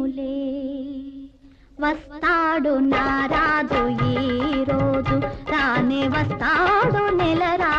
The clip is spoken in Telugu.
వస్తాడులే వస్తాడు నారాజు ఈ రోజు. రానే వస్తాడు నెలరా